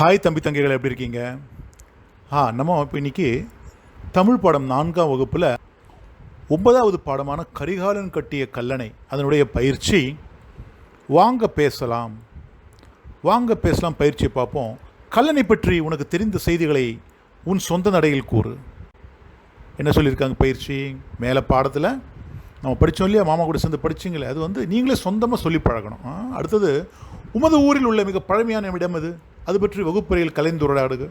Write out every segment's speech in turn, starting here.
Hi தம்பி தங்கைகள் எப்படி இருக்கீங்க? ஆ நம்ம இப்போ இன்னைக்கு தமிழ் பாடம் நான்காம் வகுப்பில் ஒன்பதாவது பாடமான கரிகாலன் கட்டிய கல்லணை அதனுடைய பயிற்சி வாங்க பேசலாம். வாங்க பேசலாம் பயிற்சியை பார்ப்போம். கல்லணை பற்றி உனக்கு தெரிந்த செய்திகளை உன் சொந்த நடையில் கூறு. என்ன சொல்லியிருக்காங்க பயிற்சி? மேலே பாடத்தில் நம்ம படித்தோம் இல்லையா? மாமா கூட சேர்ந்து படிச்சிங்களே அது வந்து நீங்களே சொந்தமாக சொல்லி பழகணும். அடுத்தது உமது ஊரில் உள்ள மிக பழமையான இடம் அது அது பற்றி வகுப்பறையில் கலைந்துரையாடுக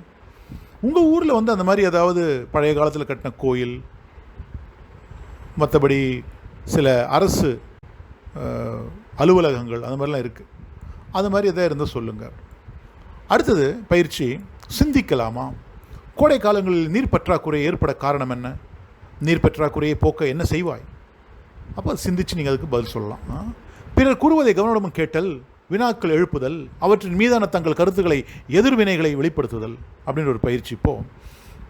உங்கள் ஊரில் வந்து அந்த மாதிரி ஏதாவது பழைய காலத்தில் கட்டின கோயில் மற்றபடி சில அரசு அலுவலகங்கள் அந்த மாதிரிலாம் இருக்குது அது மாதிரி எதாவது இருந்தால் சொல்லுங்கள் அடுத்தது பயிற்சி சிந்திக்கலாமா? கோடை காலங்களில் நீர் பற்றாக்குறை ஏற்பட காரணம் என்ன? நீர் பற்றாக்குறையை போக்க என்ன செய்வாய்? அப்போ சிந்திச்சு நீங்கள் அதுக்கு பதில் சொல்லலாம். பிறர் கூறுவதை கவனமும் கேட்டல் வினாக்கள் எழுப்புதல் அவற்றின் மீதான தங்கள் கருத்துக்களை எதிர்வினைகளை வெளிப்படுத்துதல் அப்படின்ற ஒரு பயிற்சி இப்போ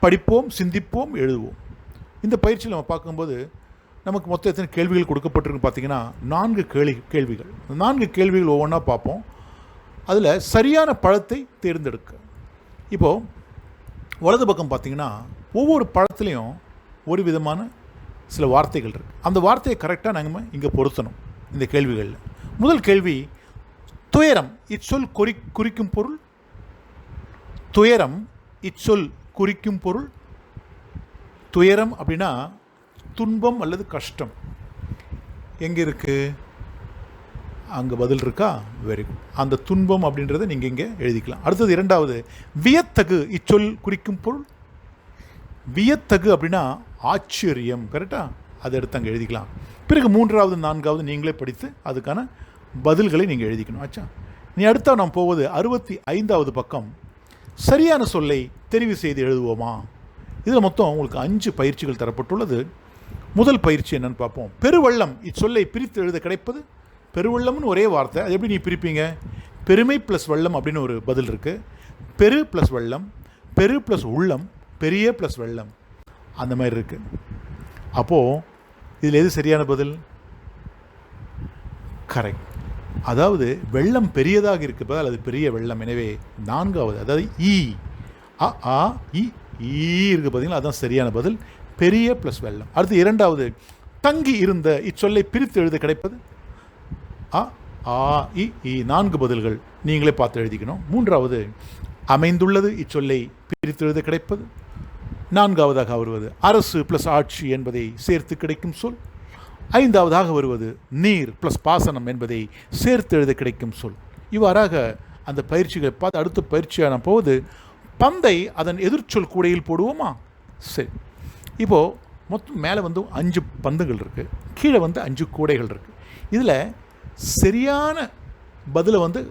படிப்போம் சிந்திப்போம் எழுதுவோம். இந்த பயிற்சியில் நம்ம பார்க்கும்போது நமக்கு மொத்தம் எத்தனை கேள்விகள் கொடுக்கப்பட்டிருக்கு பார்த்தீங்கன்னா நான்கு கேள்வி கேள்விகள். நான்கு கேள்விகள் ஒவ்வொன்றா பார்ப்போம். அதில் சரியான பழத்தை தேர்ந்தெடுக்க. இப்போது வலது பக்கம் பார்த்தீங்கன்னா ஒவ்வொரு பழத்துலேயும் ஒரு விதமான சில வார்த்தைகள் இருக்குது அந்த வார்த்தையை கரெக்டாக நாங்கள் இங்கே பொருத்தணும் இந்த கேள்விகளில். முதல் கேள்வி துயரம். இச்சொல் குறி குறிக்கும் பொருள்? துயரம் இச்சொல் குறிக்கும் பொருள்? துயரம் அப்படின்னா துன்பம் அல்லது கஷ்டம். எங்கே இருக்குது அங்கே பதில் இருக்கா? வெரி குட் அந்த துன்பம் அப்படின்றத நீங்கள் இங்கே எழுதிக்கலாம். அடுத்தது இரண்டாவது வியத்தகு இச்சொல் குறிக்கும் பொருள்? வியத்தகு அப்படின்னா ஆச்சரியம் கரெக்டா அதை எடுத்து அங்கே எழுதிக்கலாம். பிறகு மூன்றாவது நான்காவது நீங்களே படித்து அதுக்கான பதில்களை நீங்கள் எழுதிக்கணும். ஆச்சா நீ அடுத்த நாம் போவது அறுபத்தி ஐந்தாவது பக்கம். சரியான சொல்லை தெரிவு செய்து எழுதுவோமா? இதில் மொத்தம் உங்களுக்கு அஞ்சு பயிற்சிகள் தரப்பட்டுள்ளது. முதல் பயிற்சி என்னன்னு பார்ப்போம். பெருவள்ளம். இச்சொல்லை பிரித்து எழுத கிடைப்பது பெருவள்ளம்னு ஒரே வார்த்தை. அது எப்படி நீ பிரிப்பீங்க? பெருமை ப்ளஸ் வெள்ளம் அப்படின்னு ஒரு பதில் இருக்குது பெரு ப்ளஸ் வெள்ளம் பெரு ப்ளஸ் உள்ளம் பெரிய ப்ளஸ் வெள்ளம். அந்த மாதிரி இருக்குது அப்போது இதில் எது சரியான பதில்? கரெக்ட் அதாவது வெள்ளம் பெரியதாக இருக்கப்பதால் அது பெரிய வெள்ளம். எனவே நான்காவது அதாவது ஈ அ ஆ இ ஈ இருக்கு பார்த்தீங்களா அதான் சரியான பதில். பெரிய ப்ளஸ் வெள்ளம். அடுத்து இரண்டாவது தங்கி இருந்த இச்சொல்லை பிரித்து எழுத கிடைப்பது? அ ஆ இ இ நான்கு பதில்கள் நீங்களே பார்த்து எழுதிக்கணும். மூன்றாவது அமைந்துள்ளது இச்சொல்லை பிரித்து எழுத கிடைப்பது? நான்காவதாக வருவது அரசு ப்ளஸ் ஆட்சி என்பதை சேர்த்து கிடைக்கும் சொல். ஐந்தாவதாக வருவது நீர் ப்ளஸ் பாசனம் என்பதை சேர்த்து எழுத கிடைக்கும் சொல். இவ்வாறாக அந்த பயிற்சிகளை பார்த்து அடுத்த பயிற்சியான போது பந்தை அதன் எதிர்ச்சொல் கூடையில் போடுவோமா? சரி. இப்போது மொத்தம் மேலே வந்து அஞ்சு பந்துகள் இருக்குது கீழே வந்து அஞ்சு கூடைகள் இருக்குது இதில் சரியான பதிலை வந்து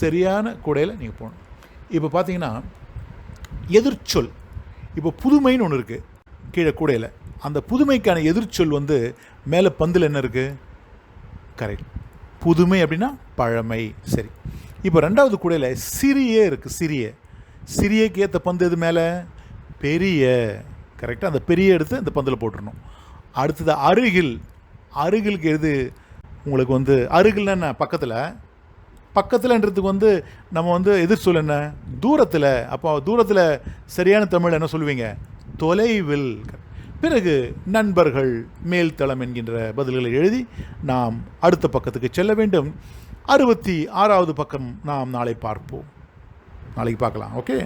சரியான கூடையில் நீங்கள் போகணும் இப்போ பார்த்தீங்கன்னா எதிர்ச்சொல். இப்போ புதுமைன்னு ஒன்று இருக்குது கீழே கூடையில். அந்த புதுமைக்கான எதிர்ச்சொல் வந்து மேலே பந்தில் என்ன இருக்குது கரெக்ட் புதுமை அப்படின்னா பழமை. சரி. இப்போ ரெண்டாவது கூடையில் சிறிய இருக்குது சிறிய. சிறியக்கு ஏற்ற பந்து எது மேலே? பெரிய. கரெக்டாக அந்த பெரிய எடுத்து அந்த பந்தில் போட்டுடணும் அடுத்தது அருகில். அருகிலுக்கு எது உங்களுக்கு வந்து அருகில் என்ன? பக்கத்தில். பக்கத்தில்ன்றதுக்கு வந்து நம்ம வந்து எதிர் என்ன? தூரத்தில். அப்போ தூரத்தில் சரியான தமிழ் என்ன சொல்லுவீங்க? தொலைவில். பிறகு நண்பர்கள் மேல்தளம் என்கின்ற பதில்களை எழுதி நாம் அடுத்த பக்கத்துக்கு செல்ல வேண்டும். அறுபத்தி ஆறாவது பக்கம் நாம் நாளை பார்ப்போம். நாளைக்கு பார்க்கலாம் ஓகே?